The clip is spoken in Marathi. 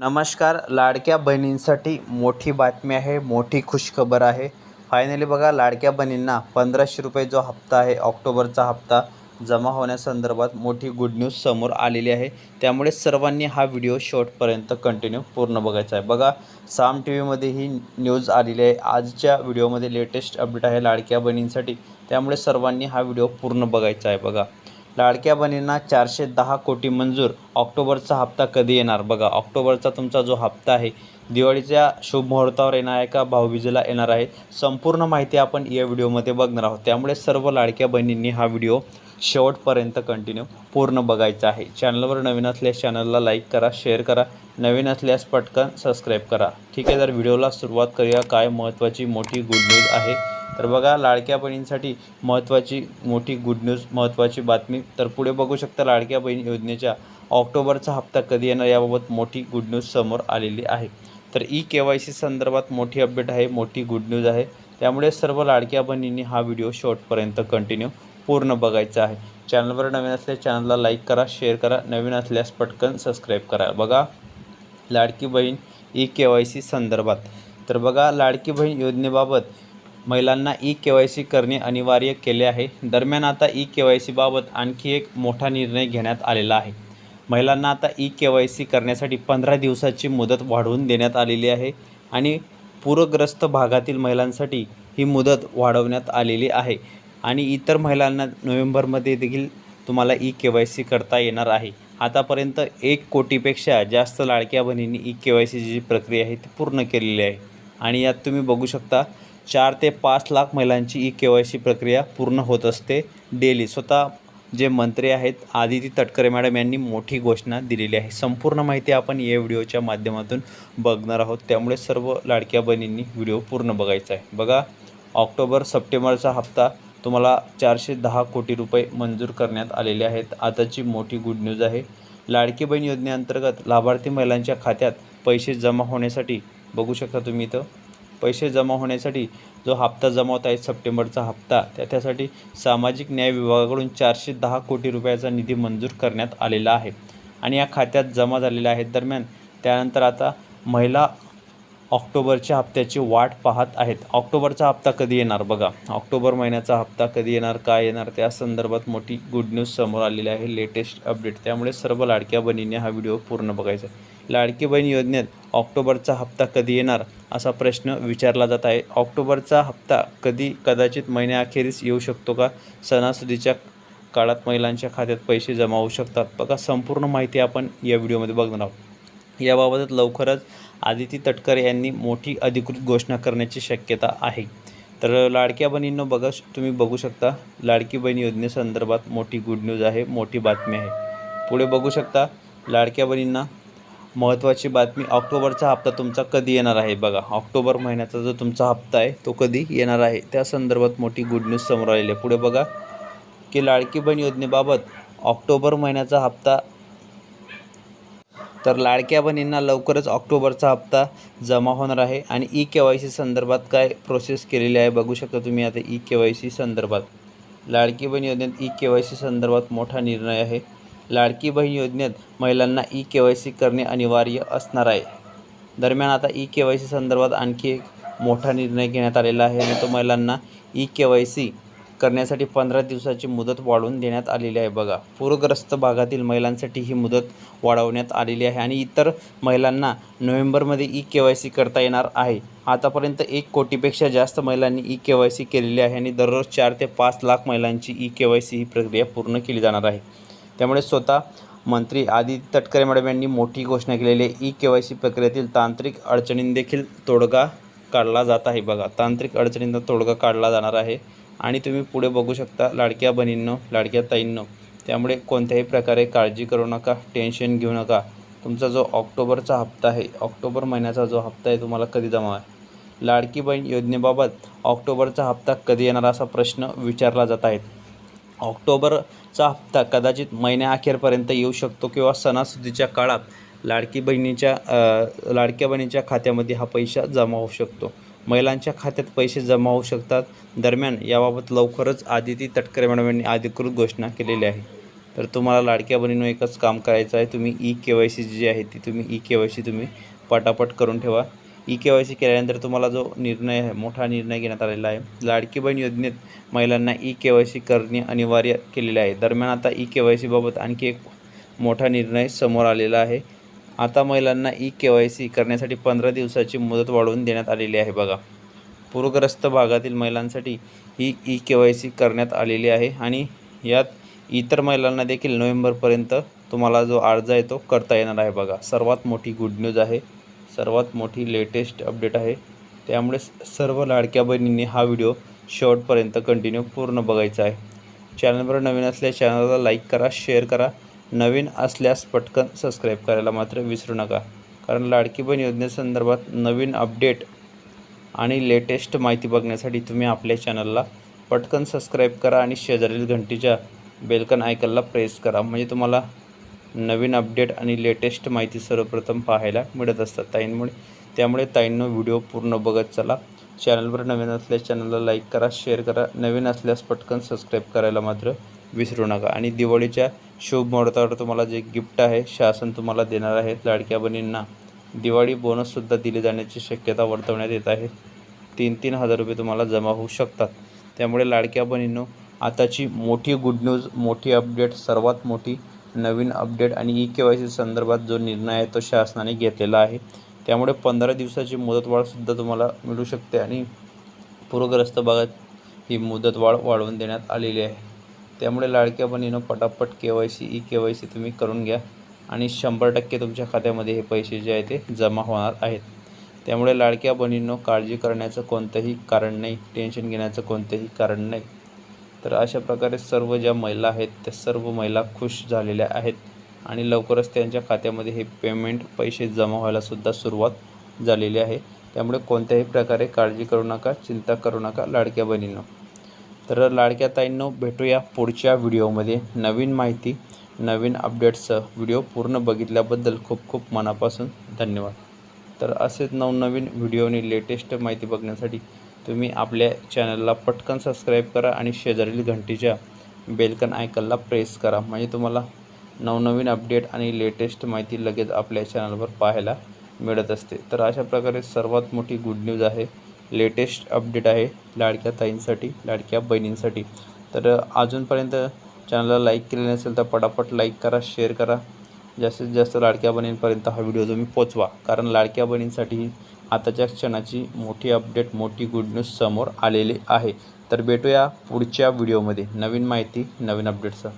नमस्कार लाडक्या बहिणींसाठी मोठी बातमी आहे मोठी खुशखबर आहे. फायनली बघा लाडक्या बहिणींना पंधराशे रुपये जो हप्ता आहे ऑक्टोबरचा हप्ता जमा होण्यासंदर्भात मोठी गुड न्यूज समोर आलेली आहे. त्यामुळे सर्वांनी हा व्हिडिओ शॉर्टपर्यंत कंटिन्यू पूर्ण बघायचा आहे. बघा साम टी व्हीमध्ये ही न्यूज आलेली आहे. आजच्या व्हिडिओमध्ये लेटेस्ट अपडेट आहे लाडक्या बहिणींसाठी. त्यामुळे सर्वांनी हा व्हिडिओ पूर्ण बघायचा आहे. बघा लाडक्या बहिणींना चारशे दहा कोटी मंजूर. ऑक्टोबरचा हप्ता कधी येणार? बघा ऑक्टोबरचा तुमचा जो हप्ता आहे दिवाळीच्या शुभ मुहूर्तावर येणार आहे का भाऊबीजेला येणार आहे. संपूर्ण माहिती आपण या व्हिडिओमध्ये बघणार आहोत. त्यामुळे सर्व लाडक्या बहिणींनी हा व्हिडिओ शेवटपर्यंत कंटिन्यू पूर्ण बघायचा आहे. चॅनलवर नवीन असल्यास चॅनलला लाईक करा शेअर करा. नवीन असल्यास पटकन सबस्क्राईब करा. ठीक आहे तर व्हिडिओला सुरुवात करूया. काय महत्त्वाची मोठी गुड न्यूज आहे? तर बघा लाडक्या बहिणींसाठी महत्त्वाची मोठी गुड न्यूज महत्त्वाची बातमी. तर पुढे बघू शकता लाडक्या बहीण योजनेच्या ऑक्टोबरचा हप्ता कधी येणार याबाबत मोठी गुड न्यूज समोर आलेली आहे. तर ई के वाय सी संदर्भात मोठी अपडेट आहे मोठी गुड न्यूज आहे. त्यामुळे सर्व लाडक्या बहिणींनी हा व्हिडिओ शॉर्टपर्यंत कंटिन्यू पूर्ण बघायचा आहे. चॅनलवर नवीन असल्यास चॅनलला लाईक करा शेअर करा. नवीन असल्यास पटकन सबस्क्राईब करा. बघा Ladki Bahin E K Y C संदर्भात. तर बघा लाडकी बहीण योजनेबाबत महिलांना ई के वाय सी करणे अनिवार्य केले आहे. दरम्यान आता ई के वाय सीबाबत आणखी एक मोठा निर्णय घेण्यात आलेला आहे. महिलांना आता ई के वाय सी करण्यासाठी पंधरा दिवसाची मुदत वाढवून देण्यात आलेली आहे आणि पूरग्रस्त भागातील महिलांसाठी ही मुदत वाढवण्यात आलेली आहे. आणि इतर महिलांना नोव्हेंबरमध्ये देखील तुम्हाला ई के वाय सी करता येणार आहे. आतापर्यंत एक कोटीपेक्षा जास्त लाडक्या बहिणींनी ई के वाय सीची जी प्रक्रिया आहे ती पूर्ण केलेली आहे. आणि यात तुम्ही बघू शकता चार ते पाच लाख महिलांची ई के वाय सी प्रक्रिया पूर्ण होत असते डेली. स्वतः जे मंत्री आहेत आदिती तटकरे मॅडम यांनी मोठी घोषणा दिलेली आहे. संपूर्ण माहिती आपण या व्हिडिओच्या माध्यमातून बघणार आहोत. त्यामुळे सर्व लाडक्या बहिणींनी व्हिडिओ पूर्ण बघायचा आहे. बघा ऑक्टोबर सप्टेंबरचा हप्ता तुम्हाला चारशे दहा कोटी रुपये मंजूर करण्यात आलेले आहेत. आताची मोठी गुड न्यूज आहे. लाडकी बहीण योजनेअंतर्गत लाभार्थी महिलांच्या खात्यात पैसे जमा होण्यासाठी बघू शकता तुम्ही इथं. पैसे जमा होण्यासाठी जो हप्ता जमावत आहे सप्टेंबरचा हप्ता त्या त्यासाठी सामाजिक न्याय विभागाकडून चारशे दहा कोटी रुपयाचा निधी मंजूर करण्यात आलेला आहे आणि या खात्यात जमा झालेल्या आहेत. दरम्यान त्यानंतर आता महिला ऑक्टोबरच्या हप्त्याची वाट पाहत आहेत. ऑक्टोबरचा हप्ता कधी येणार बघा. ऑक्टोबर महिन्याचा हप्ता कधी येणार काय येणार त्या संदर्भात मोठी गुड न्यूज समोर आलेली आहे. लेटेस्ट अपडेट त्यामुळे सर्व लाडक्या बहिणींनी हा व्हिडिओ पूर्ण बघायचा लाडकी बहीण योजनेत ऑक्टोबरचा हप्ता कधी येणार? असा प्रश्न विचारला जात आहे. ऑक्टोबरचा हप्ता कधी कदाचित महिन्याअखेरीस येऊ शकतो का? सणासुदीच्या काळात महिलांच्या खात्यात पैसे जमा होऊ शकतात. बघा संपूर्ण माहिती आपण या व्हिडिओमध्ये बघणार आहोत. याबाबत लवकरच आदिती तटकरे यांनी मोठी अधिकृत घोषणा करण्याची शक्यता आहे. तर लाडक्या बहिणींनो बघा तुम्ही बघू शकता लाडकी बहीण योजनेसंदर्भात मोठी गुड न्यूज आहे मोठी बातमी आहे. पुढे बघू शकता लाडक्या बहिणींना महत्त्वाची बातमी ऑक्टोबरचा हप्ता तुमचा कधी येणार आहे बघा. ऑक्टोबर महिन्याचा जो तुमचा हप्ता आहे तो कधी येणार आहे? त्या संदर्भात मोठी गुड न्यूज समोर आलेली आहे. पुढे बघा. की लाडकी बहीण योजनेबाबत ऑक्टोबर महिन्याचा हप्ता तर लाडक्या बहिणींना लवकरच ऑक्टोबरचा हप्ता जमा होणार आहे. आणि ई के वाय सी संदर्भात काय प्रोसेस केलेली आहे बघू शकता तुम्ही आता ई के वाय सी संदर्भात. लाडकी बहीण योजनेत ई के वाय सी संदर्भात मोठा निर्णय आहे. लाडकी बहीण योजनेत महिलांना ई के वाय सी करणे अनिवार्य असणार आहे. दरम्यान आता ई के वाय सी संदर्भात आणखी एक मोठा निर्णय घेण्यात आलेला आहे आणि तो महिलांना ई के वाय सी करण्यासाठी पंधरा दिवसाची मुदत वाढवून देण्यात आलेली आहे. बघा पूरग्रस्त भागातील महिलांसाठी ही मुदत वाढवण्यात आलेली आहे आणि इतर महिलांना नोव्हेंबरमध्ये ई के वाय सी करता येणार आहे. आतापर्यंत एक कोटीपेक्षा जास्त महिलांनी ई के वाय सी केलेली आहे आणि दररोज चार ते पाच लाख महिलांची ई के वाय सी ही प्रक्रिया पूर्ण केली जाणार आहे. त्यामुळे स्वतः मंत्री आदित्य तटकरे मॅडम यांनी मोठी घोषणा केलेली आहे. ई के वाय सी प्रक्रियेतील तांत्रिक अडचणींदेखील तोडगा काढला जात आहे. बघा तांत्रिक अडचणींचा तोडगा काढला जाणार आहे. आणि तुम्ही पुढे बघू शकता लाडक्या बहिणींनो लाडक्या ताईंनो त्यामुळे कोणत्याही प्रकारे काळजी करू नका टेन्शन घेऊ नका. तुमचा जो ऑक्टोबरचा हप्ता आहे ऑक्टोबर महिन्याचा जो हप्ता आहे तुम्हाला कधी जमा आहे लाडकी बहीण योजनेबाबत ऑक्टोबरचा हप्ता कधी येणार असा प्रश्न विचारला जात आहे. ऑक्टोबरचा हप्ता कदाचित महिन्याअखेरपर्यंत येऊ शकतो किंवा सणासुदीच्या काळात लाडकी बहिणीच्या लाडक्या बहिणीच्या खात्यामध्ये हा पैसा जमा होऊ शकतो. महिलांच्या खात्यात पैसे जमा होऊ शकतात. दरम्यान याबाबत लवकरच आदिती तटकरे मॅडम यांनी अधिकृत घोषणा केलेली आहे. तर तुम्हाला लाडक्या बहिणीनं एकच काम करायचं आहे. तुम्ही ई के वाय सी जी आहे ती तुम्ही ई के वाय सी तुम्ही पटापट करून ठेवा. ई के वाय सी केल्यानंतर तुम्हाला जो निर्णय आहे मोठा निर्णय घेण्यात आलेला आहे. लाडकी बहीण योजनेत महिलांना ई के वाय सी करणे अनिवार्य केलेले आहे. दरम्यान आता ई के वाय सीबाबत आणखी एक मोठा निर्णय समोर आलेला आहे. आता महिलांना ई के वाय सी करण्यासाठी पंधरा दिवसाची मुदत वाढवून देण्यात आलेली आहे बघा. पूरग्रस्त भागातील महिलांसाठी ही ई के वाय सी करण्यात आलेली आहे आणि यात इतर महिलांना देखील नोव्हेंबरपर्यंत तुम्हाला जो अर्ज आहे तो करता येणार आहे बघा. सर्वात मोठी गुड न्यूज आहे. सर्वात मोठी लेटेस्ट अपडेट आहे. त्यामुळे सर्व लाडक्या बहिणींनी हा व्हिडिओ शेवटपर्यंत कंटिन्यू पूर्ण बघायचा आहे. चॅनलवर नवीन असल्यास चॅनलला लाईक करा शेअर करा. नवीन असल्यास पटकन सबस्क्राईब करायला मात्र विसरू नका. कारण लाडकी बहीण योजनेसंदर्भात नवीन अपडेट आणि लेटेस्ट माहिती बघण्यासाठी तुम्ही आपल्या चॅनलला पटकन सबस्क्राईब करा आणि शेजारील घंटीच्या बेलकन आयकनला प्रेस करा. म्हणजे तुम्हाला नवीन अपडेट आणि लेटेस्ट माहिती सर्वप्रथम पाहायला मिळत असतात. ताईंमुळे त्यामुळे ताईंनो व्हिडिओ पूर्ण बघत चला. चॅनलवर नवीन असल्यास चॅनलला लाईक करा शेअर करा. नवीन असल्यास पटकन सबस्क्राईब करायला मात्र विसरू नका. आणि दिवाळीच्या शुभ मुहूर्तावर तुम्हाला जे गिफ्ट आहे शासन तुम्हाला देणार आहे लाडक्या बहिणींना. दिवाळी बोनससुद्धा दिले जाण्याची शक्यता वर्तवण्यात येत आहे. तीन तीन हजार रुपये तुम्हाला जमा होऊ शकतात. त्यामुळे लाडक्या बहिणींनो आताची मोठी गुड न्यूज मोठी अपडेट सर्वात मोठी नवीन अपडेट आणि ई के वाय सी संदर्भात जो निर्णय आहे तो शासनाने घेतलेला आहे. त्यामुळे पंधरा दिवसाची मुदतवाढसुद्धा तुम्हाला मिळू शकते आणि पूरग्रस्त भागात ही मुदतवाढ वाढवून देण्यात आलेली आहे. त्यामुळे लाडक्या बहिणीनं पटापट K Y C E K Y C तुम्ही करून घ्या आणि शंभर टक्के तुमच्या खात्यामध्ये हे पैसे जे आहे ते जमा होणार आहेत. त्यामुळे लाडक्या बहिणींनो काळजी करण्याचं कोणतंही कारण नाही टेन्शन घेण्याचं कोणतंही कारण नाही. तर अशा प्रकारे सर्व ज्या महिला आहेत त्या सर्व महिला खुश झालेल्या आहेत आणि लवकरच त्यांच्या खात्यामध्ये हे पेमेंट पैसे जमा व्हायलासुद्धा सुरुवात झालेली आहे. त्यामुळे कोणत्याही प्रकारे काळजी करू नका चिंता करू नका लाडक्या बहिणींनो. तर लाडक्या ताईंनो भेटूया पुढच्या व्हिडिओमध्ये. नवीन माहिती नवीन अपडेट्सचं व्हिडिओ पूर्ण बघितल्याबद्दल खूप खूप मनापासून धन्यवाद. तर असेच नवनवीन व्हिडिओ आणि लेटेस्ट माहिती बघण्यासाठी तुम्ही आपल्या चॅनलला पटकन सबस्क्राईब करा आणि शेजारील घंटीच्या बेलकन आयकनला प्रेस करा. म्हणजे तुम्हाला नवनवीन अपडेट आणि लेटेस्ट माहिती लगेच आपल्या चॅनलवर पाहायला मिळत असते. तर अशा प्रकारे सर्वात मोठी गुड न्यूज आहे. लेटेस्ट अपडेट आहे लाडक्या ताईंसाठी लाडक्या बहिणींसाठी. तर अजूनपर्यंत चॅनलला लाईक केले नसेल तर पटापट लाईक करा शेअर करा. जास्तीत जास्त लाडक्या बहिणींपर्यंत हा व्हिडिओ तुम्ही पोचवा. कारण लाडक्या बहिणींसाठी आताच्या क्षणाची मोठी अपडेट मोठी गुड न्यूज समोर आलेली आहे. तर भेटूया पुढच्या व्हिडिओमध्ये नवीन माहिती नवीन अपडेटचं